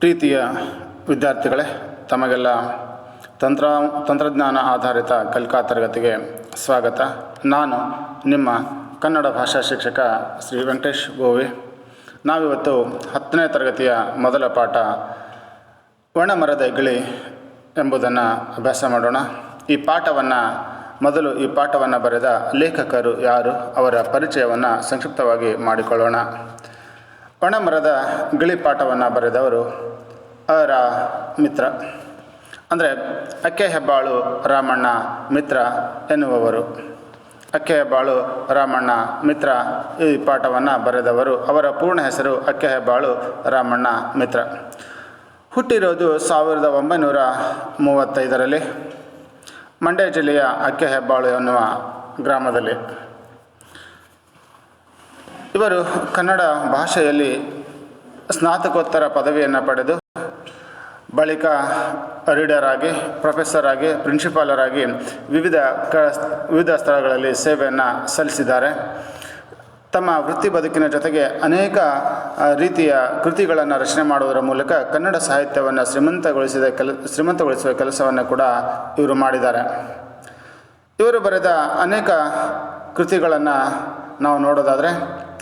ಪ್ರೀತಿಯ ವಿದ್ಯಾರ್ಥಿಗಳೇ, ತಮಗೆಲ್ಲ ತಂತ್ರ, ತಂತ್ರಜ್ಞಾನ ಆಧಾರಿತ ಕಲಿಕಾ ತರಗತಿಗೆ ಸ್ವಾಗತ. ನಾನು ನಿಮ್ಮ ಕನ್ನಡ ಭಾಷಾ ಶಿಕ್ಷಕ ಶ್ರೀ ವೆಂಕಟೇಶ್ ಗೋವಿ. ನಾವಿವತ್ತು ಹತ್ತನೇ ತರಗತಿಯ ಮೊದಲ ಪಾಠ ಒಣಮರದ ಗಿಳಿ ಎಂಬುದನ್ನು ಅಭ್ಯಾಸ ಮಾಡೋಣ. ಈ ಪಾಠವನ್ನು, ಮೊದಲು ಈ ಪಾಠವನ್ನು ಬರೆದ ಲೇಖಕರು ಯಾರು, ಅವರ ಪರಿಚಯವನ್ನು ಸಂಕ್ಷಿಪ್ತವಾಗಿ ಮಾಡಿಕೊಳ್ಳೋಣ. ಒಣಮರದ ಗಿಳಿ ಪಾಠವನ್ನು ಬರೆದವರು ಅವರ ಮಿತ್ರ. ಅಂದರೆ ಅಕ್ಕೆ ಹೆಬ್ಬಾಳು ರಾಮಣ್ಣ ಮಿತ್ರ ಎನ್ನುವವರು. ಅಕ್ಕೆ ಹೆಬ್ಬಾಳು ರಾಮಣ್ಣ ಮಿತ್ರ ಈ ಪಾಠವನ್ನು ಬರೆದವರು. ಅವರ ಪೂರ್ಣ ಹೆಸರು ಅಕ್ಕೆ ಹೆಬ್ಬಾಳು ರಾಮಣ್ಣ ಮಿತ್ರ. ಹುಟ್ಟಿರೋದು ಸಾವಿರದ ಒಂಬೈನೂರ ಮೂವತ್ತೈದರಲ್ಲಿ ಮಂಡ್ಯ ಜಿಲ್ಲೆಯ ಅಕ್ಕೆ ಹೆಬ್ಬಾಳು ಎನ್ನುವ ಗ್ರಾಮದಲ್ಲಿ. ಇವರು ಕನ್ನಡ ಭಾಷೆಯಲ್ಲಿ ಸ್ನಾತಕೋತ್ತರ ಪದವಿಯನ್ನು ಪಡೆದು ಬಳಿಕ ರೀಡರ್ ಆಗಿ ಪ್ರೊಫೆಸರ್ ಆಗಿ ಪ್ರಿನ್ಸಿಪಾಲರಾಗಿ ವಿವಿಧ ಕ, ವಿವಿಧ ಸ್ಥಳಗಳಲ್ಲಿ ಸೇವೆಯನ್ನು ಸಲ್ಲಿಸಿದ್ದಾರೆ. ತಮ್ಮ ವೃತ್ತಿ ಬದುಕಿನ ಜೊತೆಗೆ ಅನೇಕ ರೀತಿಯ ಕೃತಿಗಳನ್ನು ರಚನೆ ಮಾಡುವುದರ ಮೂಲಕ ಕನ್ನಡ ಸಾಹಿತ್ಯವನ್ನು ಶ್ರೀಮಂತಗೊಳಿಸಿದ ಕೆಲ, ಶ್ರೀಮಂತಗೊಳಿಸುವ ಕೆಲಸವನ್ನು ಕೂಡ ಇವರು ಮಾಡಿದ್ದಾರೆ. ಇವರು ಬರೆದ ಅನೇಕ ಕೃತಿಗಳನ್ನು ನಾವು ನೋಡೋದಾದರೆ,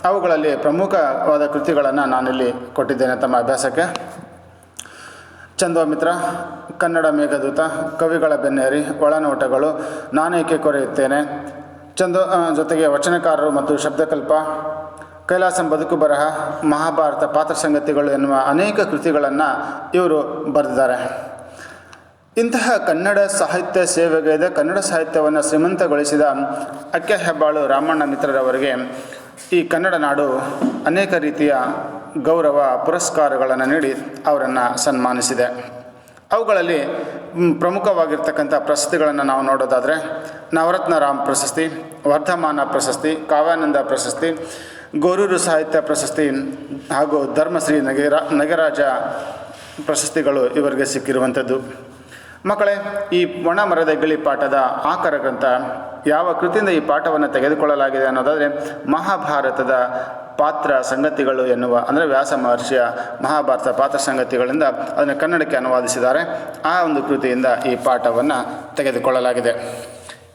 ಅವುಗಳಲ್ಲಿ ಪ್ರಮುಖವಾದ ಕೃತಿಗಳನ್ನು ನಾನಿಲ್ಲಿ ಕೊಟ್ಟಿದ್ದೇನೆ ತಮ್ಮ ಅಭ್ಯಾಸಕ್ಕೆ. ಚಂದೋಮಿತ್ರ ಕನ್ನಡ ಮೇಘದೂತ, ಕವಿಗಳ ಬೆನ್ನೇರಿ, ಒಳನೋಟಗಳು ನಾನೇಕೆ ಕೊರೆಯುತ್ತೇನೆ? ಚಂದೋ ಜೊತೆಗೆ ವಚನಕಾರರು ಮತ್ತು ಶಬ್ದಕಲ್ಪ, ಕೈಲಾಸಂ ಬದುಕು ಬರಹ, ಮಹಾಭಾರತ ಪಾತ್ರ ಸಂಗತಿಗಳು ಎನ್ನುವ ಅನೇಕ ಕೃತಿಗಳನ್ನು ಇವರು ಬರೆದಿದ್ದಾರೆ. ಇಂತಹ ಕನ್ನಡ ಸಾಹಿತ್ಯ ಸೇವೆಗೈದ ಕನ್ನಡ ಸಾಹಿತ್ಯವನ್ನು ಶ್ರೀಮಂತಗೊಳಿಸಿದ ಅಕ್ಕೆ ಹೆಬ್ಬಾಳು ರಾಮಣ್ಣ ಮಿತ್ರರವರಿಗೆ ಈ ಕನ್ನಡ ನಾಡು ಅನೇಕ ರೀತಿಯ ಗೌರವ ಪುರಸ್ಕಾರಗಳನ್ನು ನೀಡಿ ಅವರನ್ನು ಸನ್ಮಾನಿಸಿದೆ. ಅವುಗಳಲ್ಲಿ ಪ್ರಮುಖವಾಗಿರ್ತಕ್ಕಂಥ ಪ್ರಶಸ್ತಿಗಳನ್ನು ನಾವು ನೋಡೋದಾದರೆ, ನವರತ್ನ ರಾಮ್ ಪ್ರಶಸ್ತಿ, ವರ್ಧಮಾನ ಪ್ರಶಸ್ತಿ, ಕಾವ್ಯಾನಂದ ಪ್ರಶಸ್ತಿ, ಗೋರೂರು ಸಾಹಿತ್ಯ ಪ್ರಶಸ್ತಿ ಹಾಗೂ ಧರ್ಮಶ್ರೀ ನಗೇರ, ನಗರಾಜ ಪ್ರಶಸ್ತಿಗಳು ಇವರಿಗೆ ಸಿಕ್ಕಿರುವಂಥದ್ದು. ಮಕ್ಕಳೇ, ಈ ಒಣ ಮರದ ಗಿಳಿ ಪಾಠದ ಆಕರ ಗ್ರಂಥ ಯಾವ ಕೃತಿಯಿಂದ ಈ ಪಾಠವನ್ನು ತೆಗೆದುಕೊಳ್ಳಲಾಗಿದೆ ಅನ್ನೋದಾದರೆ ಮಹಾಭಾರತದ ಪಾತ್ರ ಸಂಗತಿಗಳು ಎನ್ನುವ, ಅಂದರೆ ವ್ಯಾಸ ಮಹರ್ಷಿಯ ಮಹಾಭಾರತ ಪಾತ್ರ ಸಂಗತಿಗಳಿಂದ ಅದನ್ನು ಕನ್ನಡಕ್ಕೆ ಅನುವಾದಿಸಿದ್ದಾರೆ. ಆ ಒಂದು ಕೃತಿಯಿಂದ ಈ ಪಾಠವನ್ನು ತೆಗೆದುಕೊಳ್ಳಲಾಗಿದೆ.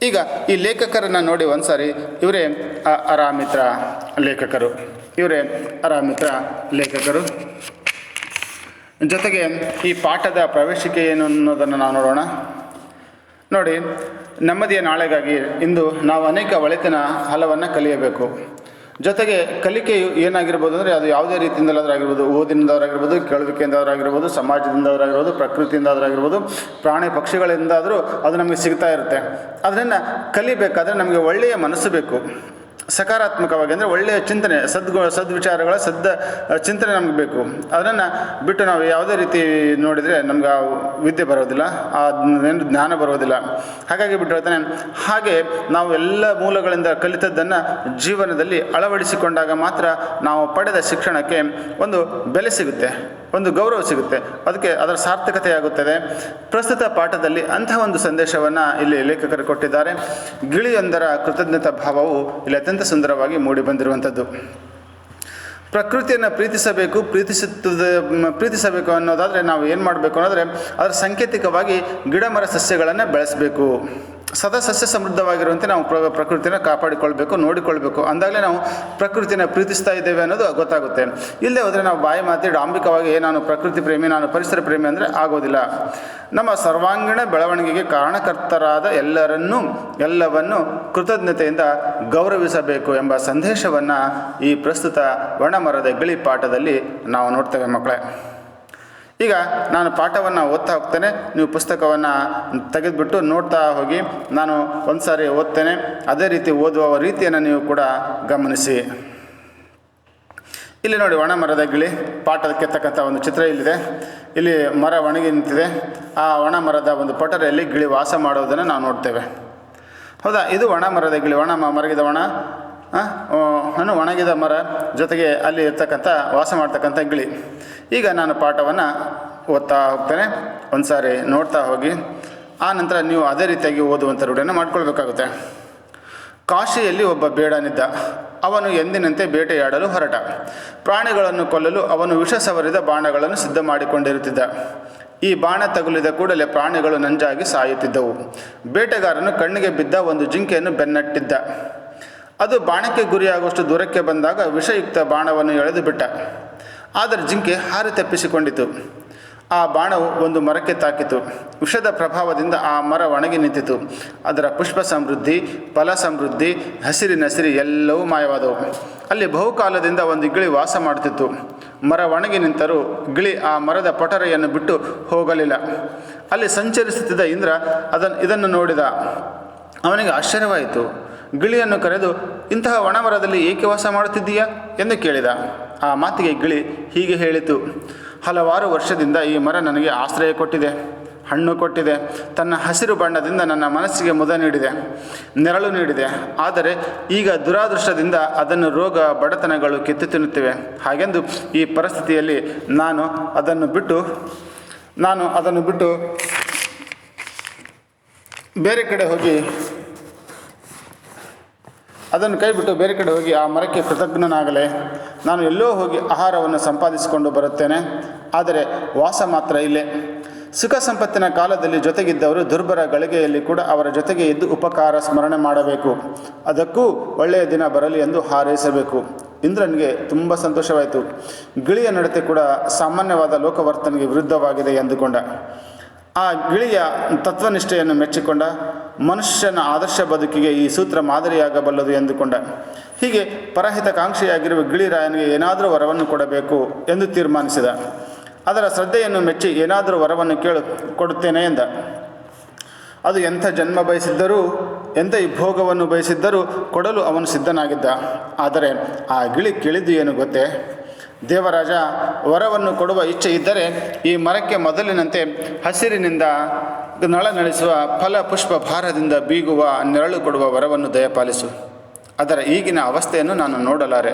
ಈಗ ಈ ಲೇಖಕರನ್ನು ನೋಡಿ ಒಂದು ಸಾರಿ ಇವರೇ ಅರಾಮಿತ್ರ ಲೇಖಕರು. ಇವರೇ ಅರಾಮಿತ್ರ ಲೇಖಕರು. ಜೊತೆಗೆ ಈ ಪಾಠದ ಪ್ರವೇಶಿಕೆ ಏನು ಅನ್ನೋದನ್ನು ನಾವು ನೋಡೋಣ. ನೋಡಿ, ನೆಮ್ಮದಿಯ ನಾಳೆಗಾಗಿ ಇಂದು ನಾವು ಅನೇಕ ಒಳಿತಿನ ಹಲವನ್ನು ಕಲಿಯಬೇಕು. ಜೊತೆಗೆ ಕಲಿಕೆಯು ಏನಾಗಿರ್ಬೋದು ಅಂದರೆ ಅದು ಯಾವುದೇ ರೀತಿಯಿಂದಲಾದ್ರಾಗಿರ್ಬೋದು ಓದಿನಿಂದವರಾಗಿರ್ಬೋದು, ಕೇಳುವಿಕೆಯಿಂದವರಾಗಿರ್ಬೋದು, ಸಮಾಜದಿಂದವರಾಗಿರ್ಬೋದು ಪ್ರಕೃತಿಯಿಂದಾದ್ರಾಗಿರ್ಬೋದು ಪ್ರಾಣಿ ಪಕ್ಷಿಗಳಿಂದಾದರೂ ಅದು ನಮಗೆ ಸಿಗ್ತಾ ಇರುತ್ತೆ. ಅದರಿಂದ ಕಲಿಬೇಕಾದ್ರೆ ನಮಗೆ ಒಳ್ಳೆಯ ಮನಸ್ಸು ಬೇಕು. ಸಕಾರಾತ್ಮಕವಾಗಿ ಅಂದರೆ ಒಳ್ಳೆಯ ಚಿಂತನೆ, ಸದ್ಗು, ಸದ್ವಿಚಾರಗಳ ಸದ್ದ ಚಿಂತನೆ ನಮ್ಗೆ ಬೇಕು. ಅದನ್ನು ಬಿಟ್ಟು ನಾವು ಯಾವುದೇ ರೀತಿ ನೋಡಿದರೆ ನಮ್ಗೆ ಆ ವಿದ್ಯೆ ಬರೋದಿಲ್ಲ, ಆ ಏನು ಜ್ಞಾನ ಬರೋದಿಲ್ಲ. ಹಾಗಾಗಿ ಬಿಟ್ಟು ಹೇಳ್ತಾನೆ, ಹಾಗೆ ನಾವು ಎಲ್ಲ ಮೂಲಗಳಿಂದ ಕಲಿತದ್ದನ್ನು ಜೀವನದಲ್ಲಿ ಅಳವಡಿಸಿಕೊಂಡಾಗ ಮಾತ್ರ ನಾವು ಪಡೆದ ಶಿಕ್ಷಣಕ್ಕೆ ಒಂದು ಬೆಲೆ ಸಿಗುತ್ತೆ. ಒಂದು ಗೌರವ ಸಿಗುತ್ತೆ. ಅದಕ್ಕೆ ಅದರ ಸಾರ್ಥಕತೆಯಾಗುತ್ತದೆ ಪ್ರಸ್ತುತ ಪಾಠದಲ್ಲಿ ಅಂತಹ ಒಂದು ಸಂದೇಶವನ್ನು ಇಲ್ಲಿ ಲೇಖಕರು ಕೊಟ್ಟಿದ್ದಾರೆ. ಗಿಳಿಯೊಂದರ ಕೃತಜ್ಞತಾ ಭಾವವು ಇಲ್ಲಿ ಅತ್ಯಂತ ಸುಂದರವಾಗಿ ಮೂಡಿ ಬಂದಿರುವಂಥದ್ದು. ಪ್ರಕೃತಿಯನ್ನು ಪ್ರೀತಿಸಬೇಕು, ಪ್ರೀತಿಸುತ್ತದ ಪ್ರೀತಿಸಬೇಕು ಅನ್ನೋದಾದರೆ ನಾವು ಏನು ಮಾಡಬೇಕು ಅನ್ನೋದ್ರೆ, ಅದರ ಸಾಂಕೇತಿಕವಾಗಿ ಗಿಡ ಮರ ಸಸ್ಯಗಳನ್ನು ಬೆಳೆಸಬೇಕು. ಸದಾ ಸಸ್ಯ ಸಮೃದ್ಧವಾಗಿರುವಂತೆ ನಾವು ಪ್ರ ಪ್ರಕೃತಿನ ಕಾಪಾಡಿಕೊಳ್ಬೇಕು ನೋಡಿಕೊಳ್ಬೇಕು. ಅಂದಾಗಲೇ ನಾವು ಪ್ರಕೃತಿನ ಪ್ರೀತಿಸ್ತಾ ಇದ್ದೇವೆ ಅನ್ನೋದು ಗೊತ್ತಾಗುತ್ತೆ. ಇಲ್ಲದೆ ಹೋದರೆ ನಾವು ಬಾಯಿ ಮಾತಿ ಡಾಂಬಿಕವಾಗಿ "ಏ, ನಾನು ಪ್ರಕೃತಿ ಪ್ರೇಮಿ ನಾನು ಪರಿಸರ ಪ್ರೇಮಿ ಅಂದರೆ ಆಗೋದಿಲ್ಲ. ನಮ್ಮ ಸರ್ವಾಂಗೀಣ ಬೆಳವಣಿಗೆಗೆ ಕಾರಣಕರ್ತರಾದ ಎಲ್ಲರನ್ನೂ ಎಲ್ಲವನ್ನು ಕೃತಜ್ಞತೆಯಿಂದ ಗೌರವಿಸಬೇಕು ಎಂಬ ಸಂದೇಶವನ್ನು ಈ ಪ್ರಸ್ತುತ ಒಣಮರದ ಗಿಳಿ ಪಾಠದಲ್ಲಿ ನಾವು ನೋಡ್ತೇವೆ ಮಕ್ಕಳೇ. ಈಗ ನಾನು ಪಾಠವನ್ನು ಓದ್ತಾ ಹೋಗ್ತೇನೆ. ನೀವು ಪುಸ್ತಕವನ್ನು ತೆಗೆದುಬಿಟ್ಟು ನೋಡ್ತಾ ಹೋಗಿ. ನಾನು ಒಂದು ಸಾರಿ ಓದ್ತೇನೆ. ಅದೇ ರೀತಿ ಓದುವ ರೀತಿಯನ್ನು ನೀವು ಕೂಡ ಗಮನಿಸಿ. ಇಲ್ಲಿ ನೋಡಿ ಒಣ ಮರದ ಗಿಳಿ. ಪಾಠಕ್ಕೆ ತಕ್ಕಂಥ ಒಂದು ಚಿತ್ರ ಇಲ್ಲಿದೆ. ಇಲ್ಲಿ ಮರ ಒಣಗಿ ನಿಂತಿದೆ. ಆ ಒಣ ಮರದ ಒಂದು ಪೊಟರೆಯಲ್ಲಿ ಗಿಳಿ ವಾಸ ಮಾಡೋದನ್ನು ನಾವು ನೋಡ್ತೇವೆ. ಹೌದಾ? ಇದು ಒಣ ಮರದ ಗಿಳಿ. ಒಣ ಮರಗಿದ ಒಣ. ಏನು ಒಣಗಿದ ಮರ ಜೊತೆಗೆ ಅಲ್ಲಿ ಇರ್ತಕ್ಕಂಥ ವಾಸ ಮಾಡ್ತಕ್ಕಂಥ ಗಿಳಿ. ಈಗ ನಾನು ಪಾಠವನ್ನು ಓದ್ತಾ ಹೋಗ್ತೇನೆ. ಒಂದು ಸಾರಿ ನೋಡ್ತಾ ಹೋಗಿ. ಆ ನಂತರ ನೀವು ಅದೇ ರೀತಿಯಾಗಿ ಓದುವಂಥ ರೂಢಿಯನ್ನು ಮಾಡ್ಕೊಳ್ಬೇಕಾಗುತ್ತೆ. ಕಾಶಿಯಲ್ಲಿ ಒಬ್ಬ ಬೇಡನಿದ್ದ. ಅವನು ಎಂದಿನಂತೆ ಬೇಟೆಯಾಡಲು ಹೊರಟ. ಪ್ರಾಣಿಗಳನ್ನು ಕೊಲ್ಲಲು ಅವನು ವಿಷ ಸವರಿದ ಬಾಣಗಳನ್ನು ಸಿದ್ಧ ಮಾಡಿಕೊಂಡಿರುತ್ತಿದ್ದ. ಈ ಬಾಣ ತಗುಲಿದ ಕೂಡಲೇ ಪ್ರಾಣಿಗಳು ನಂಜಾಗಿ ಸಾಯುತ್ತಿದ್ದವು. ಬೇಟೆಗಾರನು ಕಣ್ಣಿಗೆ ಬಿದ್ದ ಒಂದು ಜಿಂಕೆಯನ್ನು ಬೆನ್ನಟ್ಟಿದ್ದ. ಅದು ಬಾಣಕ್ಕೆ ಗುರಿಯಾಗುವಷ್ಟು ದೂರಕ್ಕೆ ಬಂದಾಗ ವಿಷಯುಕ್ತ ಬಾಣವನ್ನು ಎಳೆದು ಬಿಟ್ಟ. ಆದರೆ ಜಿಂಕೆ ಹಾರಿ ತಪ್ಪಿಸಿಕೊಂಡಿತು. ಆ ಬಾಣವು ಒಂದು ಮರಕ್ಕೆ ತಾಕಿತು. ವಿಷದ ಪ್ರಭಾವದಿಂದ ಆ ಮರ ಒಣಗಿ ನಿಂತಿತು. ಅದರ ಪುಷ್ಪ ಸಮೃದ್ಧಿ, ಫಲ ಸಮೃದ್ಧಿ ಹಸಿರಿನಸಿರಿ ಎಲ್ಲವೂ ಮಾಯವಾದವು. ಅಲ್ಲಿ ಬಹುಕಾಲದಿಂದ ಒಂದು ಗಿಳಿ ವಾಸ ಮಾಡುತ್ತಿತ್ತು. ಮರ ಒಣಗಿ ನಿಂತರೂ ಗಿಳಿ ಆ ಮರದ ಪೊಟರೆಯನ್ನು ಬಿಟ್ಟು ಹೋಗಲಿಲ್ಲ. ಅಲ್ಲಿ ಸಂಚರಿಸುತ್ತಿದ್ದ ಇಂದ್ರ ಅದನ್ನು ಇದನ್ನು ನೋಡಿದ. ಅವನಿಗೆ ಆಶ್ಚರ್ಯವಾಯಿತು. ಗಿಳಿಯನ್ನು ಕರೆದು, ಇಂತಹ ಒಣಮರದಲ್ಲಿ ಏಕೆ ವಾಸ ಮಾಡುತ್ತಿದ್ದೀಯಾ? ಎಂದು ಕೇಳಿದ. ಆ ಮಾತಿಗೆ ಗಿಳಿ ಹೀಗೆ ಹೇಳಿತು. ಹಲವಾರು ವರ್ಷದಿಂದ ಈ ಮರ ನನಗೆ ಆಶ್ರಯ ಕೊಟ್ಟಿದೆ, ಹಣ್ಣು ಕೊಟ್ಟಿದೆ, ತನ್ನ ಹಸಿರು ಬಣ್ಣದಿಂದ ನನ್ನ ಮನಸ್ಸಿಗೆ ಮುದ ನೀಡಿದೆ, ನೆರಳು ನೀಡಿದೆ. ಆದರೆ ಈಗ ದುರಾದೃಷ್ಟದಿಂದ ಅದನ್ನು ರೋಗ, ಬಡತನಗಳು ಕಿತ್ತು ತಿನ್ನುತ್ತಿವೆ. ಹಾಗೆಂದು ಈ ಪರಿಸ್ಥಿತಿಯಲ್ಲಿ ನಾನು ಅದನ್ನು ಬಿಟ್ಟು, ನಾನು ಅದನ್ನು ಬಿಟ್ಟು ಬೇರೆ ಕಡೆ ಹೋಗಿ ಅದನ್ನು ಕೈಬಿಟ್ಟು ಬೇರೆ ಕಡೆ ಹೋಗಿ ಆ ಮರಕ್ಕೆ ಕೃತಜ್ಞನಾಗಲೇ ನಾನು ಎಲ್ಲೋ ಹೋಗಿ ಆಹಾರವನ್ನು ಸಂಪಾದಿಸಿಕೊಂಡು ಬರುತ್ತೇನೆ. ಆದರೆ ವಾಸ ಮಾತ್ರ ಇಲ್ಲೇ. ಸುಖ ಸಂಪತ್ತಿನ ಕಾಲದಲ್ಲಿ ಜೊತೆಗಿದ್ದವರು ದುರ್ಬರ ಗಳಿಗೆಯಲ್ಲಿ ಕೂಡ ಅವರ ಜೊತೆಗೆ ಇದ್ದು ಉಪಕಾರ ಸ್ಮರಣೆ ಮಾಡಬೇಕು. ಅದಕ್ಕೂ ಒಳ್ಳೆಯ ದಿನ ಬರಲಿ ಎಂದು ಹಾರೈಸಬೇಕು. ಇಂದ್ರನಿಗೆ ತುಂಬ ಸಂತೋಷವಾಯಿತು. ಗಿಳಿಯ ನಡತೆ ಕೂಡ ಸಾಮಾನ್ಯವಾದ ಲೋಕವರ್ತನೆಗೆ ವಿರುದ್ಧವಾಗಿದೆ ಎಂದುಕೊಂಡ. ಆ ಗಿಳಿಯ ತತ್ವನಿಷ್ಠೆಯನ್ನು ಮೆಚ್ಚಿಕೊಂಡ ಮನುಷ್ಯನ ಆದರ್ಶ ಬದುಕಿಗೆ ಈ ಸೂತ್ರ ಮಾದರಿಯಾಗಬಲ್ಲದು ಎಂದುಕೊಂಡ. ಹೀಗೆ ಪರಹಿತಕಾಂಕ್ಷಿಯಾಗಿರುವ ಗಿಳಿರಾಯನಿಗೆ ಏನಾದರೂ ವರವನ್ನು ಕೊಡಬೇಕು ಎಂದು ತೀರ್ಮಾನಿಸಿದ. ಅದರ ಶ್ರದ್ಧೆಯನ್ನು ಮೆಚ್ಚಿ ಏನಾದರೂ ವರವನ್ನು ಕೇಳು, ಕೊಡುತ್ತೇನೆ ಎಂದ. ಅದು ಎಂಥ ಜನ್ಮ ಬಯಸಿದ್ದರೂ, ಎಂಥ ಈ ಭೋಗವನ್ನು ಬಯಸಿದ್ದರೂ ಕೊಡಲು ಅವನು ಸಿದ್ಧನಾಗಿದ್ದ. ಆದರೆ ಆ ಗಿಳಿ ಕೇಳಿದ್ದು ಏನು ಗೊತ್ತೇ? ದೇವರಾಜ ವರವನ್ನು ಕೊಡುವ ಇಚ್ಛೆ ಇದ್ದರೆ ಈ ಮರಕ್ಕೆ ಮೊದಲಿನಂತೆ ಹಸಿರಿನಿಂದ ನಳ ನಡೆಸುವ ಫಲ ಪುಷ್ಪ ಭಾರದಿಂದ ಬೀಗುವ ನೆರಳು ಕೊಡುವ ವರವನ್ನು ದಯಪಾಲಿಸು. ಅದರ ಈಗಿನ ಅವಸ್ಥೆಯನ್ನು ನಾನು ನೋಡಲಾರೆ.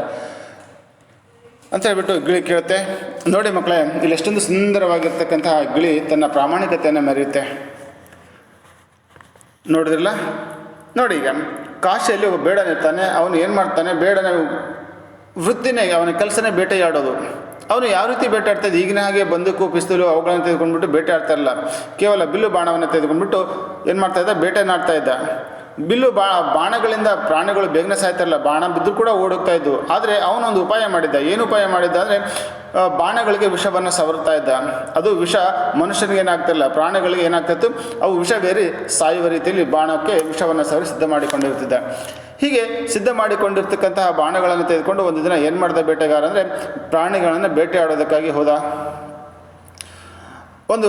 ಅಂತ ಹೇಳ್ಬಿಟ್ಟು ಗಿಳಿ ಕೇಳುತ್ತೆ. ನೋಡಿ ಮಕ್ಕಳೇ, ಇಲ್ಲಿ ಎಷ್ಟೊಂದು ಸುಂದರವಾಗಿರ್ತಕ್ಕಂತಹ ಗಿಳಿ ತನ್ನ ಪ್ರಾಮಾಣಿಕತೆಯನ್ನು ಮೆರೆಯುತ್ತೆ. ನೋಡಿದ್ರಲ್ಲ? ನೋಡಿ ಈಗ, ಕಾಶಿಯಲ್ಲಿ ಒಬ್ಬ ಬೇಡನಿರ್ತಾನೆ ಅವನು ಏನು ಮಾಡ್ತಾನೆ? ಬೇಡನ ವೃತ್ತಿನೇ ಅವನ ಕೆಲಸನೇ ಬೇಟೆಯಾಡೋದು. ಅವನು ಯಾವ ರೀತಿ ಬೇಟೆಯಾಡ್ತಾ ಈಗಿನ ಹಾಗೆ ಬಂದೂಕು ಪಿಸ್ತೂಲು ಅವುಗಳನ್ನು ತೆಗೆದುಕೊಂಡ್ಬಿಟ್ಟು ಬೇಟೆ ಆಡ್ತಾ ಇರಲ್ಲ. ಕೇವಲ ಬಿಲ್ಲು ಬಾಣವನ್ನು ತೆಗೆದುಕೊಂಡ್ಬಿಟ್ಟು ಏನು ಇದ್ದ? ಬೇಟೆನಾಡ್ತಾ ಇದ್ದ. ಬಿಲ್ಲು ಬಾ, ಬಾಣಗಳಿಂದ ಪ್ರಾಣಿಗಳು ಬೇಗನೆ ಸಾಯ್ತಾರಲ್ಲ ಬಾಣ ಬಿದ್ದು ಕೂಡ ಓಡೋಗ್ತಾ ಇದ್ವು. ಆದರೆ ಅವನೊಂದು ಉಪಾಯ ಮಾಡಿದ್ದ. ಏನು ಉಪಾಯ ಮಾಡಿದ್ದ ಅಂದರೆ ಬಾಣಗಳಿಗೆ ವಿಷವನ್ನು ಸವರ್ತಾ ಇದ್ದ. ಅದು ವಿಷ ಮನುಷ್ಯನಿಗೆ ಏನಾಗ್ತಿಲ್ಲ ಪ್ರಾಣಿಗಳಿಗೆ ಏನಾಗ್ತಿತ್ತು ಅವು ವಿಷ ಬೇರೆ ಸಾಯುವ ರೀತಿಯಲ್ಲಿ ಬಾಣಕ್ಕೆ ವಿಷವನ್ನು ಸವರಿ ಸಿದ್ಧ ಮಾಡಿಕೊಂಡಿರ್ತಿದ್ದ. ಹೀಗೆ ಸಿದ್ಧ ಮಾಡಿಕೊಂಡಿರ್ತಕ್ಕಂತಹ ಬಾಣಗಳನ್ನು ತೆಗೆದುಕೊಂಡು ಒಂದು ದಿನ ಏನು ಮಾಡ್ದ ಬೇಟೆಗಾರ ಅಂದರೆ ಪ್ರಾಣಿಗಳನ್ನು ಬೇಟೆಯಾಡೋದಕ್ಕಾಗಿ ಹೋದ. ಒಂದು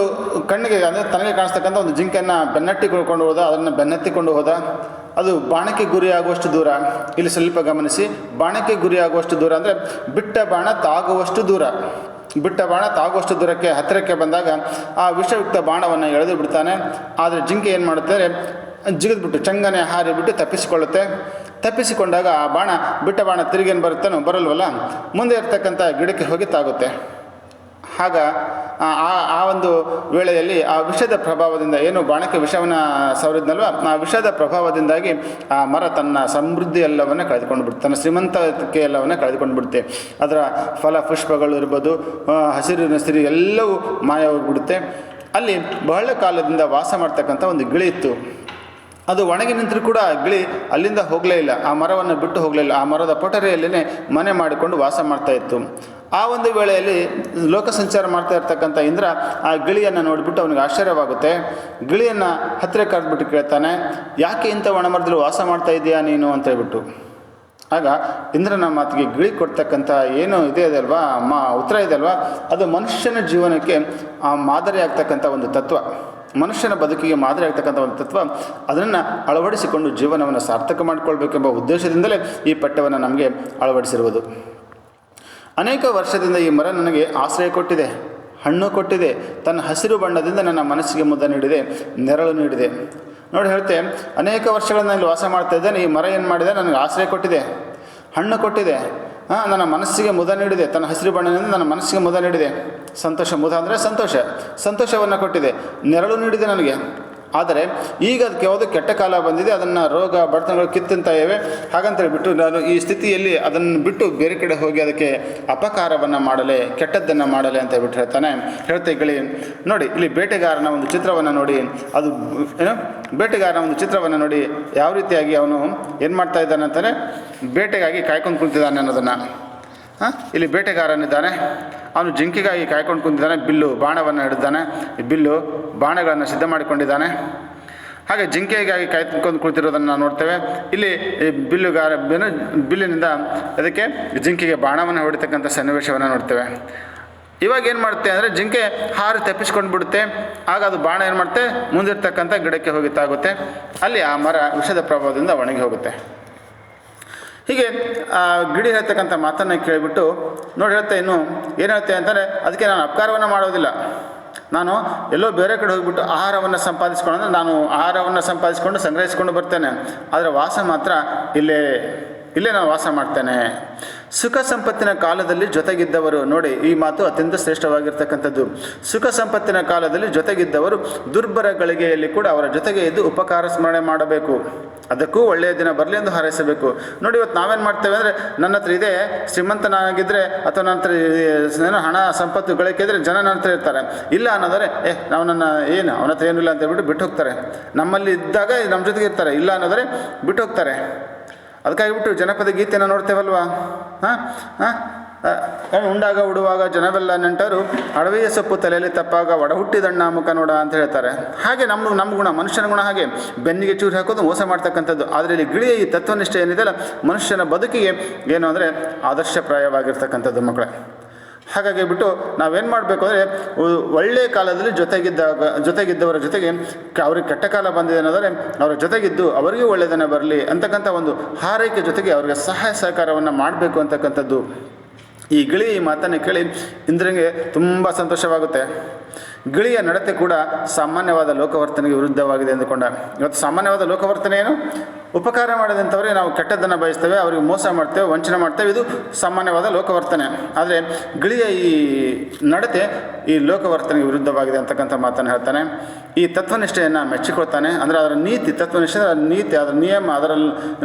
ಕಣ್ಣಿಗೆ ಅಂದರೆ ತನಗೆ ಕಾಣಿಸ್ತಕ್ಕಂಥ ಒಂದು ಜಿಂಕೆಯನ್ನು ಬೆನ್ನಟ್ಟಿಕೊಂಡು ಹೋದ, ಅದನ್ನು ಬೆನ್ನತ್ತಿಕೊಂಡು ಹೋದ. ಅದು ಬಾಣಕ್ಕೆ ಗುರಿಯಾಗುವಷ್ಟು ದೂರ. ಇಲ್ಲಿ ಸ್ವಲ್ಪ ಗಮನಿಸಿ, ಬಾಣಕ್ಕೆ ಗುರಿಯಾಗುವಷ್ಟು ದೂರ ಅಂದರೆ ಬಿಟ್ಟ ಬಾಣ ತಾಗುವಷ್ಟು ದೂರ. ಬಿಟ್ಟ ಬಾಣ ತಾಗುವಷ್ಟು ದೂರಕ್ಕೆ ಹತ್ತಿರಕ್ಕೆ ಬಂದಾಗ ಆ ವಿಷಯುಕ್ತ ಬಾಣವನ್ನು ಎಳೆದು ಬಿಡ್ತಾನೆ. ಆದರೆ ಜಿಂಕೆ ಏನು ಮಾಡುತ್ತಾರೆ ಜಿಗಿದ್ಬಿಟ್ಟು ಚಂಗನೆ ಹಾರಿ ಬಿಟ್ಟು ತಪ್ಪಿಸಿಕೊಳ್ಳುತ್ತೆ. ತಪ್ಪಿಸಿಕೊಂಡಾಗ ಆ ಬಾಣ, ಬಿಟ್ಟ ಬಾಣ ತಿರುಗೇನು ಬರುತ್ತಾನೋ ಬರಲ್ವಲ್ಲ, ಮುಂದೆ ಇರ್ತಕ್ಕಂಥ ಗಿಡಕ್ಕೆ ಹೋಗಿ ತಾಗುತ್ತೆ. ಆಗ ಆ ಒಂದು ವೇಳೆಯಲ್ಲಿ ಆ ವಿಷದ ಪ್ರಭಾವದಿಂದ ಏನು ಬಾಣಕ್ಕೆ ವಿಷವನ್ನು ಸವರಿದ್ನಲ್ವ, ಆ ವಿಷದ ಪ್ರಭಾವದಿಂದಾಗಿ ಆ ಮರ ತನ್ನ ಸಮೃದ್ಧಿ ಎಲ್ಲವನ್ನು ಕಳೆದುಕೊಂಡು ಬಿಡುತ್ತೆ ತನ್ನ ಶ್ರೀಮಂತಕ್ಕೆ ಎಲ್ಲವನ್ನು ಕಳೆದುಕೊಂಡು ಬಿಡುತ್ತೆ ಅದರ ಫಲ, ಪುಷ್ಪಗಳು ಇರ್ಬೋದು ಹಸಿರಿನ ಸಿರಿ ಎಲ್ಲವೂ ಮಾಯವಾಗಿಬಿಡುತ್ತೆ. ಅಲ್ಲಿ ಬಹಳ ಕಾಲದಿಂದ ವಾಸ ಮಾಡ್ತಕ್ಕಂಥ ಒಂದು ಗಿಳಿ ಇತ್ತು. ಅದು ಒಣಗಿ ನಿಂತರೂ ಕೂಡ ಗಿಳಿ ಅಲ್ಲಿಂದ ಹೋಗಲೇ ಇಲ್ಲ. ಆ ಮರವನ್ನು ಬಿಟ್ಟು ಹೋಗಲೇ ಇಲ್ಲ. ಆ ಮರದ ಪೊಟರೆಯಲ್ಲೇ ಮನೆ ಮಾಡಿಕೊಂಡು ವಾಸ ಮಾಡ್ತಾ ಇತ್ತು. ಆ ಒಂದು ವೇಳೆಯಲ್ಲಿ ಲೋಕ ಸಂಚಾರ ಮಾಡ್ತಾ ಇರ್ತಕ್ಕಂಥ ಇಂದ್ರ ಆ ಗಿಳಿಯನ್ನು ನೋಡಿಬಿಟ್ಟು ಅವನಿಗೆ ಆಶ್ಚರ್ಯವಾಗುತ್ತೆ. ಗಿಳಿಯನ್ನು ಹತ್ತಿರ ಕರೆದ್ಬಿಟ್ಟು ಕೇಳ್ತಾನೆ, ಯಾಕೆ ಇಂಥ ಒಣಮರದಲ್ಲಿ ವಾಸ ಮಾಡ್ತಾ ಇದೆಯಾ ನೀನು? ಅಂತ ಹೇಳ್ಬಿಟ್ಟು. ಆಗ ಇಂದ್ರನ ಮಾತಿಗೆ ಗಿಳಿ ಕೊಡ್ತಕ್ಕಂಥ ಏನು ಇದೆ ಅದಲ್ವಾ? ಮಾ ಉತ್ತರ ಇದೆ ಅಲ್ವಾ? ಅದು ಮನುಷ್ಯನ ಜೀವನಕ್ಕೆ ಆ ಮಾದರಿ ಆಗ್ತಕ್ಕಂಥ ಒಂದು ತತ್ವ. ಮನುಷ್ಯನ ಬದುಕಿಗೆ ಮಾದರಿ ಆಗ್ತಕ್ಕಂಥ ಒಂದು ತತ್ವ ಅದನ್ನು ಅಳವಡಿಸಿಕೊಂಡು ಜೀವನವನ್ನು ಸಾರ್ಥಕ ಮಾಡಿಕೊಳ್ಬೇಕೆಂಬ ಉದ್ದೇಶದಿಂದಲೇ ಈ ಪಠ್ಯವನ್ನು ನಮಗೆ ಅಳವಡಿಸಿರುವುದು. ಅನೇಕ ವರ್ಷದಿಂದ ಈ ಮರ ನನಗೆ ಆಶ್ರಯ ಕೊಟ್ಟಿದೆ, ಹಣ್ಣು ಕೊಟ್ಟಿದೆ, ತನ್ನ ಹಸಿರು ಬಣ್ಣದಿಂದ ನನ್ನ ಮನಸ್ಸಿಗೆ ಮುದ ನೀಡಿದೆ, ನೆರಳು ನೀಡಿದೆ. ನೋಡಿ ಹೇಳ್ತೆ, ಅನೇಕ ವರ್ಷಗಳನ್ನು ಇಲ್ಲಿ ವಾಸ ಮಾಡ್ತಾ ಇದ್ದೇನೆ, ಈ ಮರ ಏನು ಮಾಡಿದೆ, ನನಗೆ ಆಶ್ರಯ ಕೊಟ್ಟಿದೆ, ಹಣ್ಣು ಕೊಟ್ಟಿದೆ ನನ್ನ ಮನಸ್ಸಿಗೆ ಮುದ ನೀಡಿದೆ, ತನ್ನ ಹಸಿರು ಬಣ್ಣದಿಂದ ನನ್ನ ಮನಸ್ಸಿಗೆ ಮುದ ನೀಡಿದೆ. ಸಂತೋಷ. ಮುದ ಅಂದರೆ ಸಂತೋಷ. ಸಂತೋಷವನ್ನು ಕೊಟ್ಟಿದೆ. ನೆರಳು ನೀಡಿದೆ ನನಗೆ. ಆದರೆ ಈಗ ಅದಕ್ಕೆ ಯಾವುದು ಕೆಟ್ಟ ಕಾಲ ಬಂದಿದೆ. ಅದನ್ನು ರೋಗ, ಬಡತನಗಳು ಕಿತ್ತಂತ ಇವೆ. ಹಾಗಂತ ಬಿಟ್ಟು ನಾನು ಈ ಸ್ಥಿತಿಯಲ್ಲಿ ಅದನ್ನು ಬಿಟ್ಟು ಬೇರೆ ಕಡೆ ಹೋಗಿ ಅದಕ್ಕೆ ಅಪಕಾರವನ್ನು ಮಾಡಲೆ, ಕೆಟ್ಟದ್ದನ್ನು ಮಾಡಲೆ ಅಂತ ಬಿಟ್ಟು ಹೇಳ್ತಾನೆ. ಹೇಳ್ತಾ ಗಿಳಿ ನೋಡಿ, ಇಲ್ಲಿ ಬೇಟೆಗಾರನ ಒಂದು ಚಿತ್ರವನ್ನು ನೋಡಿ. ಅದು ಏನು? ಬೇಟೆಗಾರನ ಒಂದು ಚಿತ್ರವನ್ನು ನೋಡಿ. ಯಾವ ರೀತಿಯಾಗಿ ಅವನು ಏನು ಮಾಡ್ತಾ ಇದ್ದಾನೆ ಅಂತಾನೆ? ಬೇಟೆಗಾಗಿ ಕಾಯ್ಕೊಂಡು ಕುಳಿತಿದ್ದಾನೆ ಅನ್ನೋದನ್ನು. ಇಲ್ಲಿ ಬೇಟೆಗಾರನಿದ್ದಾನೆ. ಅವನು ಜಿಂಕೆಗಾಗಿ ಕಾಯ್ಕೊಂಡು ಕುಂತಿದ್ದಾನೆ, ಬಿಲ್ಲು, ಬಾಣವನ್ನು ಹಿಡಿದಾನೆ, ಬಿಲ್ಲು, ಬಾಣಗಳನ್ನು ಸಿದ್ಧ ಮಾಡಿಕೊಂಡಿದ್ದಾನೆ. ಹಾಗೆ ಜಿಂಕೆಗಾಗಿ ಕಾಯ್ಕೊಂಡು ಕುಳಿತಿರೋದನ್ನು ನಾವು ನೋಡ್ತೇವೆ. ಇಲ್ಲಿ ಈ ಬಿಲ್ಲುಗಾರ ಬಿಲ್ಲಿನಿಂದ ಅದಕ್ಕೆ ಜಿಂಕೆಗೆ ಬಾಣವನ್ನು ಹೊಡಿತಕ್ಕಂಥ ಸನ್ನಿವೇಶವನ್ನು ನೋಡ್ತೇವೆ. ಇವಾಗ ಏನು ಮಾಡುತ್ತೆ ಅಂದರೆ, ಜಿಂಕೆ ಹಾರು ತಪ್ಪಿಸ್ಕೊಂಡು ಬಿಡುತ್ತೆ. ಆಗ ಅದು ಬಾಣ ಏನು ಮಾಡುತ್ತೆ? ಮುಂದಿರ್ತಕ್ಕಂಥ ಗಿಡಕ್ಕೆ ಹೋಗಿ ತಾಗುತ್ತೆ. ಅಲ್ಲಿ ಆ ಮರ ವಿಷದ ಪ್ರಭಾವದಿಂದ ಒಣಗಿ ಹೋಗುತ್ತೆ. ಹೀಗೆ, ಆ ಗಿಡಿ ಹೇಳ್ತಕ್ಕಂಥ ಮಾತನ್ನು ಕೇಳಿಬಿಟ್ಟು ನೋಡಿ ಹೇಳ್ತೆ ಇನ್ನು ಏನು ಹೇಳ್ತೆ ಅಂತಂದರೆ, ಅದಕ್ಕೆ ನಾನು ಅಪಕಾರವನ್ನು ಮಾಡೋದಿಲ್ಲ. ನಾನು ಎಲ್ಲೋ ಬೇರೆ ಕಡೆ ಹೋಗಿಬಿಟ್ಟು ಆಹಾರವನ್ನು ಸಂಪಾದಿಸ್ಕೊಂಡು ನಾನು ಆಹಾರವನ್ನು ಸಂಪಾದಿಸ್ಕೊಂಡು ಸಂಗ್ರಹಿಸ್ಕೊಂಡು ಬರ್ತೇನೆ. ಆದರೆ ವಾಸ ಮಾತ್ರ ಇಲ್ಲೇ ಇಲ್ಲೇ ನಾನು ವಾಸ ಮಾಡ್ತೇನೆ. ಸುಖ ಸಂಪತ್ತಿನ ಕಾಲದಲ್ಲಿ ಜೊತೆಗಿದ್ದವರು, ನೋಡಿ ಈ ಮಾತು ಅತ್ಯಂತ ಶ್ರೇಷ್ಠವಾಗಿರ್ತಕ್ಕಂಥದ್ದು. ಸುಖ ಸಂಪತ್ತಿನ ಕಾಲದಲ್ಲಿ ಜೊತೆಗಿದ್ದವರು ದುರ್ಬರ ಗಳಿಗೆಯಲ್ಲಿ ಕೂಡ ಅವರ ಜೊತೆಗೆ ಇದ್ದು ಉಪಕಾರ ಸ್ಮರಣೆ ಮಾಡಬೇಕು. ಅದಕ್ಕೂ ಒಳ್ಳೆಯ ದಿನ ಬರಲಿ ಎಂದು ಹಾರೈಸಬೇಕು. ನೋಡಿ ಇವತ್ತು ನಾವೇನು ಮಾಡ್ತೇವೆ ಅಂದರೆ, ನನ್ನ ಹತ್ರ ಇದೆ ಶ್ರೀಮಂತನಾಗಿದ್ದರೆ ಅಥವಾ ನನ್ನ ಹತ್ರ ಏನೋ ಹಣ, ಸಂಪತ್ತು, ಗಳಿಕೆ ಇದ್ದರೆ ಜನ ನನ್ನ ಹತ್ರ ಇರ್ತಾರೆ. ಇಲ್ಲ ಅನ್ನೋದರೆ ಏ, ನಾವು ನನ್ನ ಏನು, ಅವನ ಹತ್ರ ಏನಿಲ್ಲ ಅಂತ ಹೇಳ್ಬಿಟ್ಟು ಬಿಟ್ಟು ಹೋಗ್ತಾರೆ. ನಮ್ಮಲ್ಲಿ ಇದ್ದಾಗ ನಮ್ಮ ಜೊತೆಗೆ ಇರ್ತಾರೆ. ಇಲ್ಲ ಅನ್ನೋದರೆ ಬಿಟ್ಟು ಹೋಗ್ತಾರೆ. ಅದಕ್ಕಾಗಿ ಬಿಟ್ಟು ಜನಪದ ಗೀತೆನ ನೋಡ್ತೇವಲ್ವಾ? ಹಾಂ? ಹಾಂ? ಉಂಡಾಗ ಉಡುವಾಗ ಜನವೆಲ್ಲ ನೆಂಟರು ಅಡವೆಯ ಸೊಪ್ಪು ತಲೆಯಲ್ಲಿ ತಪ್ಪಾಗ ಒಡ ಹುಟ್ಟಿದಣ್ಣ ಮುಖ ನೋಡ ಅಂತ ಹೇಳ್ತಾರೆ. ಹಾಗೆ ನಮ್ಮ ನಮ್ಮ ಗುಣ, ಮನುಷ್ಯನ ಗುಣ ಹಾಗೆ. ಬೆನ್ನಿಗೆ ಚೂರು ಹಾಕೋದು ಮೋಸ ಮಾಡ್ತಕ್ಕಂಥದ್ದು. ಆದರೆ ಇಲ್ಲಿ ಗಿಳಿಯ ಈ ತತ್ವನಿಷ್ಠೆ ಏನಿದೆಯಲ್ಲ, ಮನುಷ್ಯನ ಬದುಕಿಗೆ ಏನು ಅಂದರೆ ಆದರ್ಶಪ್ರಾಯವಾಗಿರ್ತಕ್ಕಂಥದ್ದು ಮಕ್ಕಳೇ. ಹಾಗಾಗಿ ಬಿಟ್ಟು ನಾವೇನು ಮಾಡಬೇಕು ಅಂದರೆ ಒಳ್ಳೆಯ ಕಾಲದಲ್ಲಿ ಜೊತೆಗಿದ್ದಾಗ, ಜೊತೆಗಿದ್ದವರ ಜೊತೆಗೆ ಅವ್ರಿಗೆ ಕೆಟ್ಟ ಕಾಲ ಬಂದಿದೆ ಅನ್ನೋದರೆ ಅವರ ಜೊತೆಗಿದ್ದು ಅವರಿಗೂ ಒಳ್ಳೆಯದನ್ನು ಬರಲಿ ಅಂತಕ್ಕಂಥ ಒಂದು ಹಾರೈಕೆ ಜೊತೆಗೆ ಅವರಿಗೆ ಸಹಾಯ ಸಹಕಾರವನ್ನು ಮಾಡಬೇಕು ಅಂತಕ್ಕಂಥದ್ದು ಈ ಗಿಳಿ ಈ ಮಾತನ್ನು ಕೇಳಿ ಇಂದ್ರನಿಗೆ ತುಂಬ ಸಂತೋಷವಾಗುತ್ತೆ. ಗಿಳಿಯ ನಡತೆ ಕೂಡ ಸಾಮಾನ್ಯವಾದ ಲೋಕವರ್ತನೆಗೆ ವಿರುದ್ಧವಾಗಿದೆ ಎಂದುಕೊಂಡ. ಇವತ್ತು ಸಾಮಾನ್ಯವಾದ ಲೋಕವರ್ತನೆ ಏನು? ಉಪಕಾರ ಮಾಡಿದಂಥವ್ರಿಗೆ ನಾವು ಕೆಟ್ಟದ್ದನ್ನು ಬಯಸ್ತೇವೆ, ಅವರಿಗೆ ಮೋಸ ಮಾಡ್ತೇವೆ, ವಂಚನೆ ಮಾಡ್ತೇವೆ, ಇದು ಸಾಮಾನ್ಯವಾದ ಲೋಕವರ್ತನೆ. ಆದರೆ ಗಿಳಿಯ ಈ ನಡತೆ ಈ ಲೋಕವರ್ತನೆಗೆ ವಿರುದ್ಧವಾಗಿದೆ ಅಂತಕ್ಕಂಥ ಮಾತನ್ನು ಹೇಳ್ತಾನೆ. ಈ ತತ್ವನಿಷ್ಠೆಯನ್ನು ಮೆಚ್ಚಿಕೊಳ್ತಾನೆ. ಅಂದರೆ ಅದರ ನೀತಿ, ತತ್ವನಿಷ್ಠೆ, ಅದರ ನೀತಿ, ಅದರ ನಿಯಮ, ಅದರ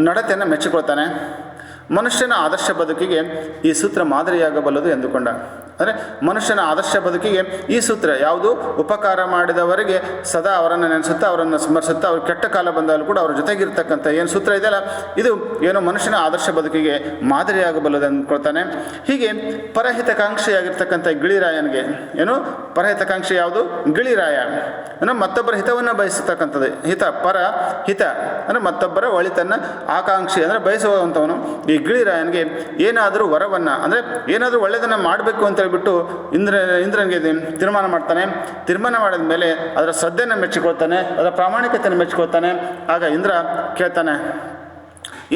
ನಡತೆಯನ್ನು ಮೆಚ್ಚಿಕೊಳ್ತಾನೆ. ಮನುಷ್ಯನ ಆದರ್ಶ ಬದುಕಿಗೆ ಈ ಸೂತ್ರ ಮಾದರಿಯಾಗಬಲ್ಲದು ಎಂದುಕೊಂಡ. ಅಂದರೆ ಮನುಷ್ಯನ ಆದರ್ಶ ಬದುಕಿಗೆ ಈ ಸೂತ್ರ ಯಾವುದು? ಉಪಕಾರ ಮಾಡಿದವರಿಗೆ ಸದಾ ಅವರನ್ನು ನೆನೆಸುತ್ತಾ, ಅವರನ್ನು ಸ್ಮರಿಸುತ್ತಾ, ಅವ್ರ ಕೆಟ್ಟ ಕಾಲ ಬಂದಾಗಲೂ ಕೂಡ ಅವ್ರ ಜೊತೆಗಿರ್ತಕ್ಕಂಥ ಏನು ಸೂತ್ರ ಇದೆಯಲ್ಲ, ಇದು ಏನು ಮನುಷ್ಯನ ಆದರ್ಶ ಬದುಕಿಗೆ ಮಾದರಿಯಾಗಬಲ್ಲದು ಅಂದ್ಕೊಳ್ತಾನೆ ಹೀಗೆ ಪರಹಿತಕಾಂಕ್ಷಿಯಾಗಿರ್ತಕ್ಕಂಥ ಗಿಳಿರಾಯನಿಗೆ, ಏನು? ಪರಹಿತಕಾಂಕ್ಷಿ ಯಾವುದು? ಗಿಳಿರಾಯ. ಅಂದರೆ ಮತ್ತೊಬ್ಬರ ಹಿತವನ್ನು ಬಯಸತಕ್ಕಂಥದ್ದು. ಹಿತ, ಪರ, ಹಿತ. ಅಂದರೆ ಮತ್ತೊಬ್ಬರ ಒಳಿತನ್ನು ಆಕಾಂಕ್ಷಿ, ಅಂದರೆ ಬಯಸುವಂಥವನು. ಈ ಗಿಳಿರಾಯನಿಗೆ ಏನಾದರೂ ವರವನ್ನು, ಅಂದರೆ ಏನಾದರೂ ಒಳ್ಳೆಯದನ್ನು ಮಾಡಬೇಕು ಅಂತ ಹೇಳ್ಬಿಟ್ಟು ಇಂದ್ರ ಇಂದ್ರನಿಗೆ ಇದು ತೀರ್ಮಾನ ಮಾಡ್ತಾನೆ. ತೀರ್ಮಾನ ಮಾಡಿದ ಮೇಲೆ ಅದರ ಶ್ರದ್ಧೆಯನ್ನು ಮೆಚ್ಚಿಕೊಳ್ತಾನೆ, ಅದರ ಪ್ರಾಮಾಣಿಕತೆಯನ್ನು ಮೆಚ್ಚಿಕೊಳ್ತಾನೆ. ಆಗ ಇಂದ್ರ ಕೇಳ್ತಾನೆ,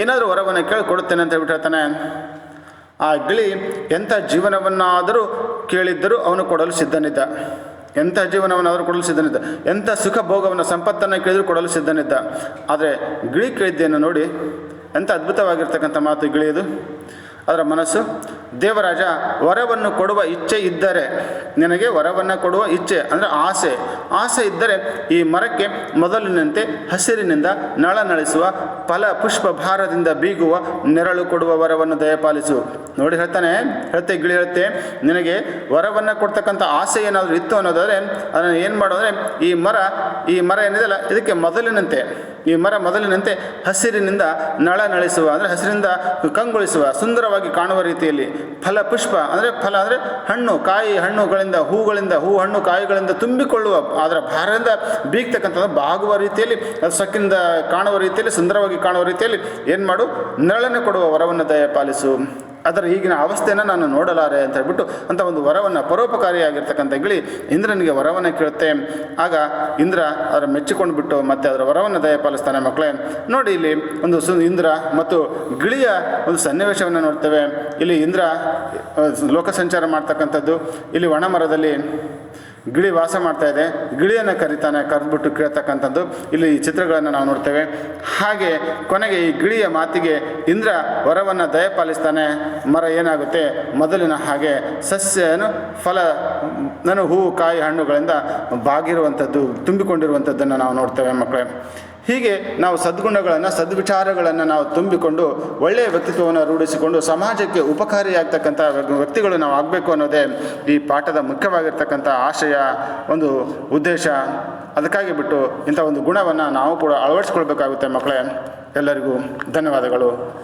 ಏನಾದರೂ ವರವನ್ನು ಕೇಳಿ ಕೊಡುತ್ತೇನೆ ಅಂತ ಹೇಳ್ಬಿಟ್ಟು ಹೇಳ್ತಾನೆ. ಆ ಗಿಳಿ ಎಂಥ ಜೀವನವನ್ನಾದರೂ ಕೇಳಿದ್ದರೂ ಅವನು ಕೊಡಲು ಸಿದ್ಧನಿದ್ದ. ಎಂಥ ಜೀವನವನ್ನಾದರೂ ಕೊಡಲು ಸಿದ್ಧನಿದ್ದ. ಎಂಥ ಸುಖ ಭೋಗವನ್ನು ಸಂಪತ್ತನ್ನು ಕೇಳಿದರೂ ಕೊಡಲು ಸಿದ್ಧನಿದ್ದ. ಆದರೆ ಗಿಳಿ ಕೇಳಿದ್ದೇನು ನೋಡಿ, ಎಂಥ ಅದ್ಭುತವಾಗಿರ್ತಕ್ಕಂಥ ಮಾತು ಗಿಳಿಯದು ಅದರ ಮನಸ್ಸು, ದೇವರಾಜ ವರವನ್ನು ಕೊಡುವ ಇಚ್ಛೆ ಇದ್ದರೆ, ನಿನಗೆ ವರವನ್ನು ಕೊಡುವ ಇಚ್ಛೆ, ಅಂದರೆ ಆಸೆ. ಆಸೆ ಇದ್ದರೆ ಈ ಮರಕ್ಕೆ ಮೊದಲಿನಂತೆ ಹಸಿರಿನಿಂದ ನಳನಳಿಸುವ ಫಲ ಪುಷ್ಪ ಭಾರದಿಂದ ಬೀಗುವ ನೆರಳು ಕೊಡುವ ವರವನ್ನು ದಯಪಾಲಿಸು. ನೋಡಿ ಹೇಳ್ತಾನೆ, ಹೇಳ್ತೆ ಗಿಳಿ ಹೇಳ್ತೆ, ನಿನಗೆ ವರವನ್ನು ಕೊಡ್ತಕ್ಕಂಥ ಆಸೆ ಏನಾದರೂ ಇತ್ತು ಅನ್ನೋದಾದರೆ, ಅದನ್ನು ಏನು ಮಾಡೋದ್ರೆ, ಈ ಮರ ಈ ಮರ ಏನಿದೆಯಲ್ಲ, ಇದಕ್ಕೆ ಮೊದಲಿನಂತೆ, ಈ ಮರ ಮೊದಲಿನಂತೆ ಹಸಿರಿನಿಂದ ನಳ ನಳಿಸುವ, ಅಂದರೆ ಹಸಿರಿನಿಂದ ಕಂಗೊಳಿಸುವ ಸುಂದರವಾಗಿ ಕಾಣುವ ರೀತಿಯಲ್ಲಿ ಫಲ, ಪುಷ್ಪ ಅಂದರೆ ಫಲ ಅಂದರೆ ಹಣ್ಣು, ಕಾಯಿ ಹಣ್ಣುಗಳಿಂದ, ಹೂಗಳಿಂದ, ಹೂ ಹಣ್ಣು ಕಾಯಿಗಳಿಂದ ತುಂಬಿಕೊಳ್ಳುವ ಅದರ ಭಾರದಿಂದ ಬೀಗ್ತಕ್ಕಂಥದ್ದು ಬಾಗುವ ರೀತಿಯಲ್ಲಿ, ಅದು ಸಕ್ಕಿಂದ ಕಾಣುವ ರೀತಿಯಲ್ಲಿ, ಸುಂದರವಾಗಿ ಕಾಣುವ ರೀತಿಯಲ್ಲಿ ಏನು ಮಾಡು ನೆರಳನ್ನು ಕೊಡುವ ವರವನ್ನು ದಯಪಾಲಿಸು. ಅದರ ಈಗಿನ ಅವಸ್ಥೆಯನ್ನು ನಾನು ನೋಡಲಾರೆ ಅಂತ ಹೇಳ್ಬಿಟ್ಟು ಅಂತ ಒಂದು ವರವನ್ನು ಪರೋಪಕಾರಿಯಾಗಿರ್ತಕ್ಕಂಥ ಗಿಳಿ ಇಂದ್ರನಿಗೆ ವರವನ್ನು ಕೇಳುತ್ತೆ. ಆಗ ಇಂದ್ರ ಅದರ ಮೆಚ್ಚಿಕೊಂಡು ಬಿಟ್ಟು ಮತ್ತೆ ಅದರ ವರವನ್ನು ದಯಪಾಲಿಸ್ತಾನೆ ಮಕ್ಕಳೇ ನೋಡಿ ಇಲ್ಲಿ ಒಂದು ಸು ಇಂದ್ರ ಮತ್ತು ಗಿಳಿಯ ಒಂದು ಸನ್ನಿವೇಶವನ್ನು ನೋಡ್ತೇವೆ. ಇಲ್ಲಿ ಇಂದ್ರ ಲೋಕ ಸಂಚಾರ ಮಾಡ್ತಕ್ಕಂಥದ್ದು. ಇಲ್ಲಿ ಒಣ ಮರದಲ್ಲಿ ಗಿಳಿ ವಾಸ ಮಾಡ್ತಾ ಇದೆ. ಗಿಳಿಯನ್ನು ಕರಿತಾನೆ, ಕರೆದ್ಬಿಟ್ಟು ಕೇಳ್ತಕ್ಕಂಥದ್ದು ಇಲ್ಲಿ ಈ ಚಿತ್ರಗಳನ್ನು ನಾವು ನೋಡ್ತೇವೆ. ಹಾಗೆ ಕೊನೆಗೆ ಈ ಗಿಳಿಯ ಮಾತಿಗೆ ಇಂದ್ರ ವರವನ್ನು ದಯಪಾಲಿಸ್ತಾನೆ. ಮರ ಏನಾಗುತ್ತೆ? ಮೊದಲಿನ ಹಾಗೆ ಸಸ್ಯನು ಫಲ, ನಾನು ಹೂವು, ಕಾಯಿ ಹಣ್ಣುಗಳಿಂದ ಬಾಗಿರುವಂಥದ್ದು, ತುಂಬಿಕೊಂಡಿರುವಂಥದ್ದನ್ನು ನಾವು ನೋಡ್ತೇವೆ ಮಕ್ಕಳೇ. ಹೀಗೆ ನಾವು ಸದ್ಗುಣಗಳನ್ನು, ಸದ್ವಿಚಾರಗಳನ್ನು ನಾವು ತುಂಬಿಕೊಂಡು ಒಳ್ಳೆಯ ವ್ಯಕ್ತಿತ್ವವನ್ನು ರೂಢಿಸಿಕೊಂಡು ಸಮಾಜಕ್ಕೆ ಉಪಕಾರಿಯಾಗ್ತಕ್ಕಂಥ ವ್ಯ- ವ್ಯಕ್ತಿಗಳು ನಾವು ಆಗಬೇಕು ಅನ್ನೋದೇ ಈ ಪಾಠದ ಮುಖ್ಯವಾಗಿರ್ತಕ್ಕಂಥ ಆಶಯ, ಒಂದು ಉದ್ದೇಶ. ಅದಕ್ಕಾಗಿ ಬಿಟ್ಟು ಇಂಥ ಒಂದು ಗುಣವನ್ನು ನಾವು ಕೂಡ ಅಳವಡಿಸ್ಕೊಳ್ಬೇಕಾಗುತ್ತೆ ಮಕ್ಕಳೇ. ಎಲ್ಲರಿಗೂ ಧನ್ಯವಾದಗಳು.